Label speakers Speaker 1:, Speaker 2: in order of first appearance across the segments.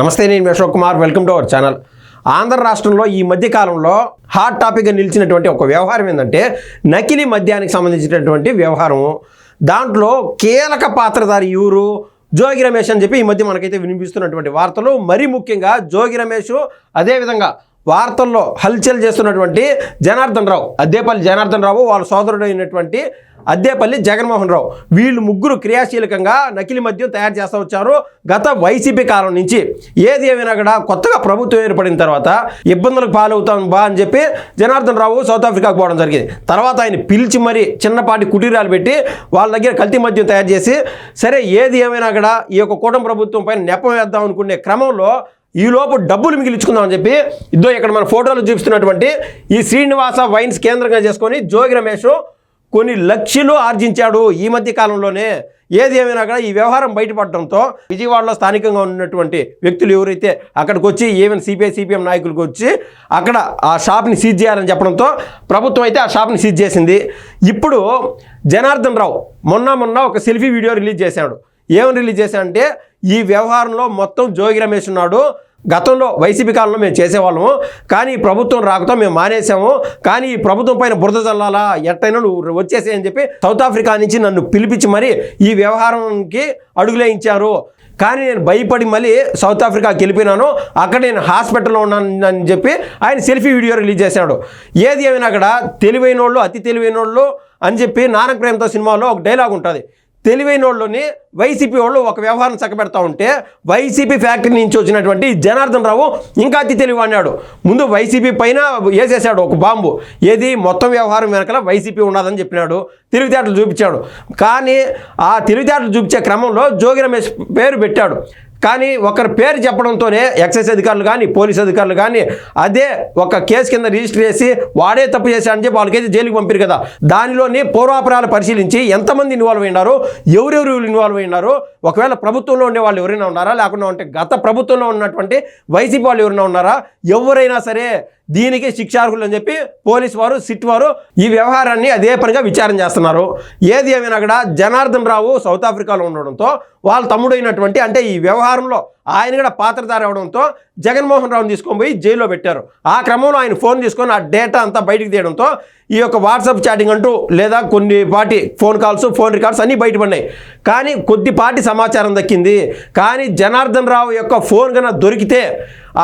Speaker 1: నమస్తే నేను Ashok Kumar. Welcome to our channel. Andhra రాష్ట్రంలో ఈ మధ్య కాలంలో హాట్ టాపిక్గా నిలిచినటువంటి ఒక వ్యవహారం ఏంటంటే నకిలీ మద్యానికి సంబంధించినటువంటి వ్యవహారము దాంట్లో కీలక పాత్రధారి ఎవరు? జోగి రమేష్ అని చెప్పి ఈ మధ్య మనకైతే వినిపిస్తున్నటువంటి వార్తలు. మరీ ముఖ్యంగా జోగి రమేష్ అదేవిధంగా వార్తల్లో హల్చల్ చేస్తున్నటువంటి జనార్దన్ రావు అద్దేపల్లి జనార్దన్ రావు వాళ్ళ సోదరుడు అయినటువంటి అద్దేపల్లి జగన్మోహన్ రావు వీళ్ళు ముగ్గురు క్రియాశీలకంగా నకిలీ మద్యం తయారు చేస్తూ వచ్చారు. గత వైసీపీ కాలం నుంచి ఏది ఏమైనా కూడా కొత్తగా ప్రభుత్వం ఏర్పడిన తర్వాత ఇబ్బందులకు పాలవుతాం బా అని చెప్పి జనార్దన్ రావు సౌత్ ఆఫ్రికాకు పోవడం జరిగింది. తర్వాత ఆయన పిలిచి మరీ చిన్నపాటి కుటీరాలు పెట్టి వాళ్ళ దగ్గర కల్తీ మద్యం తయారు చేసి సరే ఏది ఏమైనా కూడా ఈ యొక్క కూటమి ప్రభుత్వం పైన నెపం వేద్దాం అనుకునే క్రమంలో ఈ లోపు డబ్బులు మిగిలించుకుందామని చెప్పి ఇద్దో ఇక్కడ మన ఫోటోలు చూపిస్తున్నటువంటి ఈ శ్రీనివాస వైన్స్ కేంద్రంగా చేసుకొని జోగి రమేష్ కొన్ని లక్షలు ఆర్జించాడు ఈ మధ్య కాలంలోనే. ఏది ఏమైనా కూడా ఈ వ్యవహారం బయటపడటంతో విజయవాడలో స్థానికంగా ఉన్నటువంటి వ్యక్తులు ఎవరైతే అక్కడికి వచ్చి ఈవెన్ సిపిఐ సిపిఎం నాయకులకు వచ్చి అక్కడ ఆ షాప్ని సీజ్ చేయాలని చెప్పడంతో ప్రభుత్వం అయితే ఆ షాప్ని సీజ్ చేసింది. ఇప్పుడు జనార్దన్ రావు మొన్న మొన్న ఒక సెల్ఫీ వీడియో రిలీజ్ చేశాడు. ఏమని రిలీజ్ చేశాడంటే ఈ వ్యవహారంలో మొత్తం జోగి రమేష్ ఉన్నాడు గతంలో వైసీపీ కాలంలో మేము చేసేవాళ్ళము. కానీ ప్రభుత్వం రాకతో మేము మానేసాము కానీ ఈ ప్రభుత్వం పైన బురద చల్లాలా ఎట్టయినా నువ్వు వచ్చేసేయ్ అని చెప్పి సౌత్ ఆఫ్రికా నుంచి నన్ను పిలిపించి మరి ఈ వ్యవహారంకి అడుగులేయించారు. కానీ నేను భయపడి మళ్ళీ సౌత్ ఆఫ్రికాకి వెళ్ళిపోయినాను. అక్కడ నేను హాస్పిటల్లో ఉన్నాను అని చెప్పి ఆయన సెల్ఫీ వీడియో రిలీజ్ చేశాడు. ఏది ఏమైనా అక్కడ తెలివైన వాళ్ళు అతి తెలివైన వాళ్ళు అని చెప్పి నానక ప్రేమతో సినిమాలో ఒక డైలాగ్ ఉంటుంది. తెలివైన వాళ్ళని వైసీపీ వాళ్ళు ఒక వ్యవహారం చక్కబెడతా ఉంటే వైసీపీ ఫ్యాక్టరీ నుంచి వచ్చినటువంటి జనార్దన్ రావు ఇంకా అతి తెలివన్నాడు ముందు వైసీపీ పైన వేసేసాడు ఒక బాంబు. ఏది? మొత్తం వ్యవహారం వెనకాల వైసీపీ ఉన్నదని చెప్పినాడు. తెలివితేటలు చూపించాడు. కానీ ఆ తెలివితేటలు చూపించే క్రమంలో జోగి రమేష్ పేరు పెట్టాడు. కానీ ఒకరి పేరు చెప్పడంతోనే ఎక్సైజ్ అధికారులు కానీ పోలీస్ అధికారులు కానీ అదే ఒక కేసు కింద రిజిస్టర్ చేసి వాడే తప్పు చేశాడని చెప్పి వాళ్ళకైతే జైలుకి పంపారు కదా. దానిలోని పూర్వాపరాలు పరిశీలించి ఎంతమంది ఇన్వాల్వ్ అయినారు ఎవరెవరు ఇన్వాల్వ్ అయినారు ఒకవేళ ప్రభుత్వంలో ఉండే వాళ్ళు ఎవరైనా ఉన్నారా? లేకుండా ఉంటే గత ప్రభుత్వంలో ఉన్నటువంటి వైసీపీ వాళ్ళు ఎవరైనా ఉన్నారా? ఎవరైనా సరే దీనికి శిక్షార్హులు అని చెప్పి పోలీస్ వారు సిట్ వారు ఈ వ్యవహారాన్ని అదే పనిగా విచారణ చేస్తున్నారు. ఏది ఏమైనా కూడా జనార్దన్ రావు సౌత్ ఆఫ్రికాలో ఉండడంతో వాళ్ళ తమ్ముడైనటువంటి అంటే ఈ వ్యవహారంలో ఆయన కూడా పాత్రధారి అవడంతో జగన్మోహన్ రావును తీసుకొని పోయి జైల్లో పెట్టారు. ఆ క్రమంలో ఆయన ఫోన్ తీసుకొని ఆ డేటా అంతా బయటకు తీయడంతో ఈ యొక్క వాట్సాప్ చాటింగ్ అంటూ లేదా కొన్ని పాటి ఫోన్ కాల్స్ ఫోన్ రికార్డ్స్ అన్నీ బయటపడినాయి. కానీ కొద్దిపాటి సమాచారం దక్కింది. కానీ జనార్దన్ రావు యొక్క ఫోన్ కన్నా దొరికితే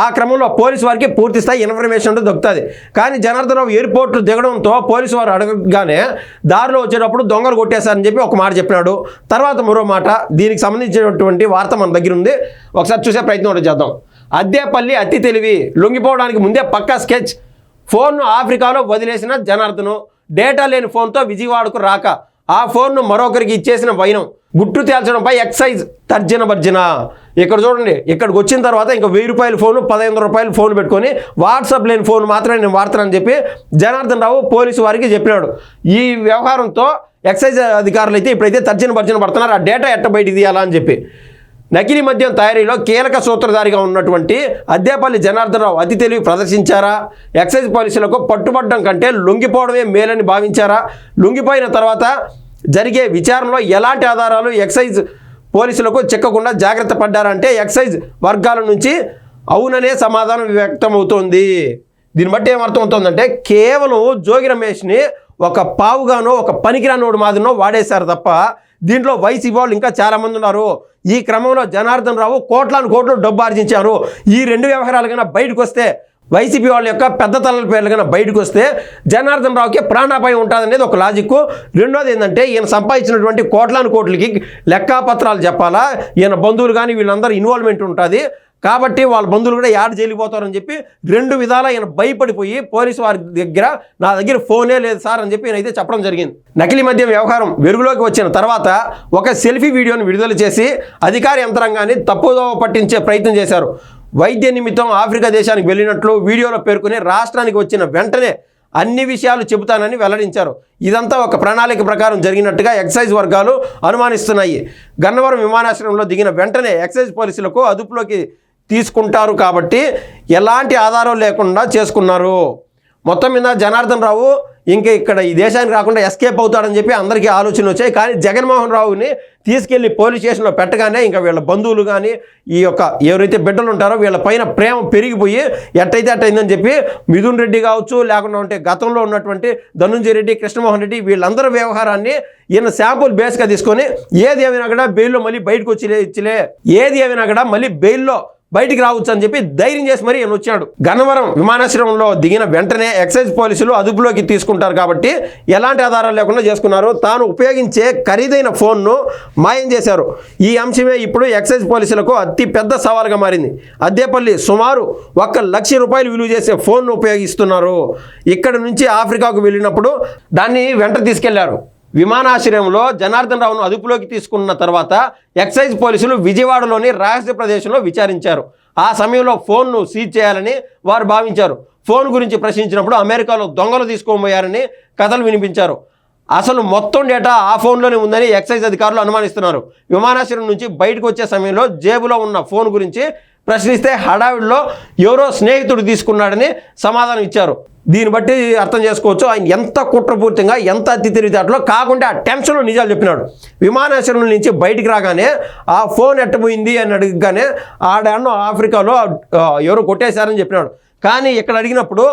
Speaker 1: ఆ క్రమంలో పోలీసు వారికి పూర్తి స్థాయి ఇన్ఫర్మేషన్ దొరుకుతుంది కానీ జనార్దనరావు ఎయిర్పోర్ట్ దిగడంతో పోలీసు వారు అడగగానే దారిలో వచ్చేటప్పుడు దొంగలు కొట్టేశారని చెప్పి ఒక మాట చెప్పినాడు. తర్వాత మరో మాట దీనికి సంబంధించినటువంటి వార్త మన దగ్గర ఉంది. ఒకసారి చూసే ప్రయత్నం ఒకటి చేద్దాం. అద్దేపల్లి అతి తెలివి లొంగిపోవడానికి ముందే పక్కా స్కెచ్. ఫోన్ను ఆఫ్రికాలో వదిలేసిన జనార్దను డేటా లేని ఫోన్తో విజయవాడకు రాక. ఆ ఫోన్ను మరొకరికి ఇచ్చేసిన వైనం. గుట్టు తేల్చడంపై ఎక్సైజ్ తర్జన భర్జన. ఇక్కడ చూడండి ఇక్కడికి వచ్చిన తర్వాత ఇంకా వెయ్యి రూపాయల ఫోను పదహైదు రూపాయల ఫోన్ పెట్టుకొని వాట్సాప్ లేని ఫోన్ మాత్రమే నేను వాడతానని చెప్పి జనార్దన్ రావు పోలీసు వారికి చెప్పినాడు. ఈ వ్యవహారంతో ఎక్సైజ్ అధికారులు అయితే ఇప్పుడైతే తర్జన భర్జన పడుతున్నారు. ఆ డేటా ఎట్ట బయట తీయాలా అని చెప్పి. నకిలీ మద్యం తయారీలో కీలక సూత్రధారిగా ఉన్నటువంటి అద్దేపల్లి జనార్దన్ రావు అతి తెలివి ప్రదర్శించారా? ఎక్సైజ్ పోలీసులకు పట్టుబడడం కంటే లొంగిపోవడమే మేలని భావించారా? లొంగిపోయిన తర్వాత జరిగే విచారణలో ఎలాంటి ఆధారాలు ఎక్సైజ్ పోలీసులకు చిక్కకుండా జాగ్రత్త పడ్డారంటే ఎక్సైజ్ వర్గాల నుంచి అవుననే సమాధానం వ్యక్తమవుతోంది. దీన్ని బట్టి ఏమర్థం అవుతుందంటే కేవలం జోగి రమేష్ని ఒక పావుగానో ఒక పనికిరానోడు మాదిరినో వాడేశారు తప్ప దీంట్లో వైసీపీ వాళ్ళు ఇంకా చాలామంది ఉన్నారు. ఈ క్రమంలో జనార్దన్ రావు కోట్లాను కోట్లు డబ్బు ఆర్జించారు. ఈ రెండు వ్యవహారాలు కన్నా బయటకు వస్తే వైసీపీ వాళ్ళ యొక్క పెద్ద తలల పేర్లు కన్నా బయటకు వస్తే జనార్దన్ రావుకి ప్రాణాపాయం ఉంటుంది అనేది ఒక లాజిక్ రెండోది ఏంటంటే ఈయన సంపాదించినటువంటి కోట్లాను కోట్లకి లెక్కాపత్రాలు చెప్పాలా? ఈయన బంధువులు కానీ వీళ్ళందరూ ఇన్వాల్వ్మెంట్ ఉంటుంది. కాబట్టి వాళ్ళ బంధువులు కూడా యాడ్ జైలిపోతారని చెప్పి రెండు విధాల ఈయన భయపడిపోయి పోలీసు వారి దగ్గర నా దగ్గర ఫోనే లేదు సార్ అని చెప్పి ఈయనైతే చెప్పడం జరిగింది. నకిలీ మద్యం వ్యవహారం వెలుగులోకి వచ్చిన తర్వాత ఒక సెల్ఫీ వీడియోను విడుదల చేసి అధికార యంత్రాంగాన్ని తప్పుదో పట్టించే ప్రయత్నం చేశారు. వైద్య నిమిత్తం ఆఫ్రికా దేశానికి వెళ్ళినట్లు వీడియోలో పేర్కొని రాష్ట్రానికి వచ్చిన వెంటనే అన్ని విషయాలు చెబుతానని వెల్లడించారు. ఇదంతా ఒక ప్రణాళిక ప్రకారం జరిగినట్టుగా ఎక్సైజ్ వర్గాలు అనుమానిస్తున్నాయి. గన్నవరం విమానాశ్రయంలో దిగిన వెంటనే ఎక్సైజ్ పోలీసులకు అదుపులోకి తీసుకుంటారు కాబట్టి ఎలాంటి ఆధారం లేకుండా చేసుకున్నారు. మొత్తం మీద జనార్దన్ రావు ఇంకా ఇక్కడ ఈ దేశానికి రాకుండా ఎస్కేప్ అవుతాడని చెప్పి అందరికీ ఆలోచన వచ్చాయి. కానీ జగన్మోహన్ రావుని తీసుకెళ్ళి పోలీస్ స్టేషన్లో పెట్టగానే ఇంకా వీళ్ళ బంధువులు కానీ ఈ యొక్క ఎవరైతే బిడ్డలు ఉంటారో వీళ్ళ పైన ప్రేమ పెరిగిపోయి ఎట్టయితే అట్టయిందని చెప్పి మిథున్ రెడ్డి కావచ్చు లేకుండా ఉంటే గతంలో ఉన్నటువంటి ధనుంజయ రెడ్డి కృష్ణమోహన్ రెడ్డి వీళ్ళందరి వ్యవహారాన్ని ఈయన శాంపుల్ బేస్గా తీసుకొని ఏది ఏమైనా కూడా బెయిల్లో మళ్ళీ బయటకు వచ్చి ఇచ్చిలే ఏది ఏమైనా కూడా మళ్ళీ బెయిల్లో బయటికి రావచ్చు అని చెప్పి ధైర్యం చేసి మరీ ఈయన వచ్చాడు. గన్నవరం విమానాశ్రయంలో దిగిన వెంటనే ఎక్సైజ్ పోలీసులు అదుపులోకి తీసుకుంటారు కాబట్టి ఎలాంటి ఆధారాలు లేకుండా చేసుకున్నారు. తాను ఉపయోగించే ఖరీదైన ఫోన్ను మాయం చేశారు. ఈ అంశమే ఇప్పుడు ఎక్సైజ్ పోలీసులకు అతి పెద్ద సవాల్గా మారింది. అద్దేపల్లి సుమారు ఒక్క లక్ష రూపాయలు విలువ చేసే ఫోన్ను ఉపయోగిస్తున్నారు. ఇక్కడ నుంచి ఆఫ్రికాకు వెళ్ళినప్పుడు దాన్ని వెంట తీసుకెళ్ళారు. విమానాశ్రయంలో జనార్దన్ రావును అదుపులోకి తీసుకున్న తర్వాత ఎక్సైజ్ పోలీసులు విజయవాడలోని రహస్య ప్రదేశంలో విచారించారు. ఆ సమయంలో ఫోన్ను సీజ్ చేయాలని వారు భావించారు. ఫోన్ గురించి ప్రశ్నించినప్పుడు అమెరికాలో దొంగలు తీసుకోబోయారని కథలు వినిపించారు. అసలు మొత్తం డేటా ఆ ఫోన్లోనే ఉందని ఎక్సైజ్ అధికారులు అనుమానిస్తున్నారు. విమానాశ్రయం నుంచి బయటకు వచ్చే సమయంలో జేబులో ఉన్న ఫోన్ గురించి ప్రశ్నిస్తే హడావిడిలో ఎవరో స్నేహితుడు తీసుకున్నాడని సమాధానం ఇచ్చారు. దీన్ని బట్టి అర్థం చేసుకోవచ్చు. ఆయన ఎంత కుట్రపూర్తిగా ఎంత అతి తిరిగితేటలో కాకుండా ఆ టెన్షన్లో నిజాలు చెప్పినాడు. విమానాశ్రయం నుంచి బయటికి రాగానే ఆ ఫోన్ ఎట్టబోయింది అని అడగగానే ఆడాను ఆఫ్రికాలో ఎవరో కొట్టేశారని చెప్పినాడు. కానీ ఇక్కడ అడిగినప్పుడు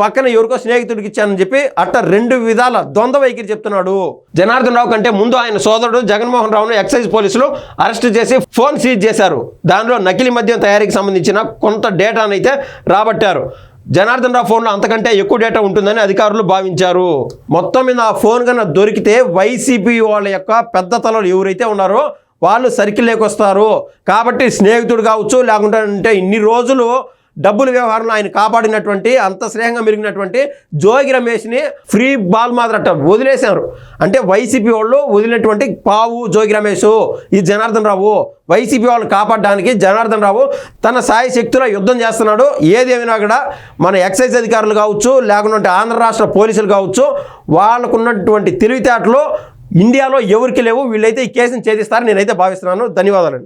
Speaker 1: పక్కన ఎవరికో స్నేహితుడికి ఇచ్చానని చెప్పి అట్ట రెండు విధాల ద్వంద్వ వైఖరి చెప్తున్నాడు. జనార్దన్ రావు కంటే ముందు ఆయన సోదరుడు జగన్మోహన్ రావును ఎక్సైజ్ పోలీసులు అరెస్ట్ చేసి ఫోన్ సీజ్ చేశారు. దానిలో నకిలీ మద్యం తయారీకి సంబంధించిన కొంత డేటానైతే రాబట్టారు. జనార్దన్ రావు ఫోన్లో అంతకంటే ఎక్కువ డేటా ఉంటుందని అధికారులు భావించారు. మొత్తం మీద ఆ ఫోన్ కన్నా దొరికితే వైసీపీ వాళ్ళ యొక్క పెద్ద తలలు ఎవరైతే ఉన్నారో వాళ్ళు సర్కిల్ లేకొస్తారు కాబట్టి స్నేహితుడు కావచ్చు లేకుంటే అంటే ఇన్ని రోజులు డబ్బుల వ్యవహారంలో ఆయన కాపాడినటువంటి అంత స్నేహంగా మెరిగినటువంటి జోగి రమేష్ని ఫ్రీ బాల్ మాదిరట వదిలేశారు. అంటే వైసీపీ వాళ్ళు వదిలినటువంటి పావు జోగి రమేష్ ఈ జనార్దన్ రావు వైసీపీ వాళ్ళని కాపాడడానికి జనార్దన్ రావు తన సాయి శక్తిలో యుద్ధం చేస్తున్నాడు. ఏదేమైనా కూడా మన ఎక్సైజ్ అధికారులు కావచ్చు లేకుంటే ఆంధ్ర రాష్ట్ర పోలీసులు కావచ్చు వాళ్ళకున్నటువంటి తెలివితేటలు ఇండియాలో ఎవరికి లేవు. వీళ్ళైతే ఈ కేసును ఛేదిస్తారని నేనైతే భావిస్తున్నాను. ధన్యవాదాలు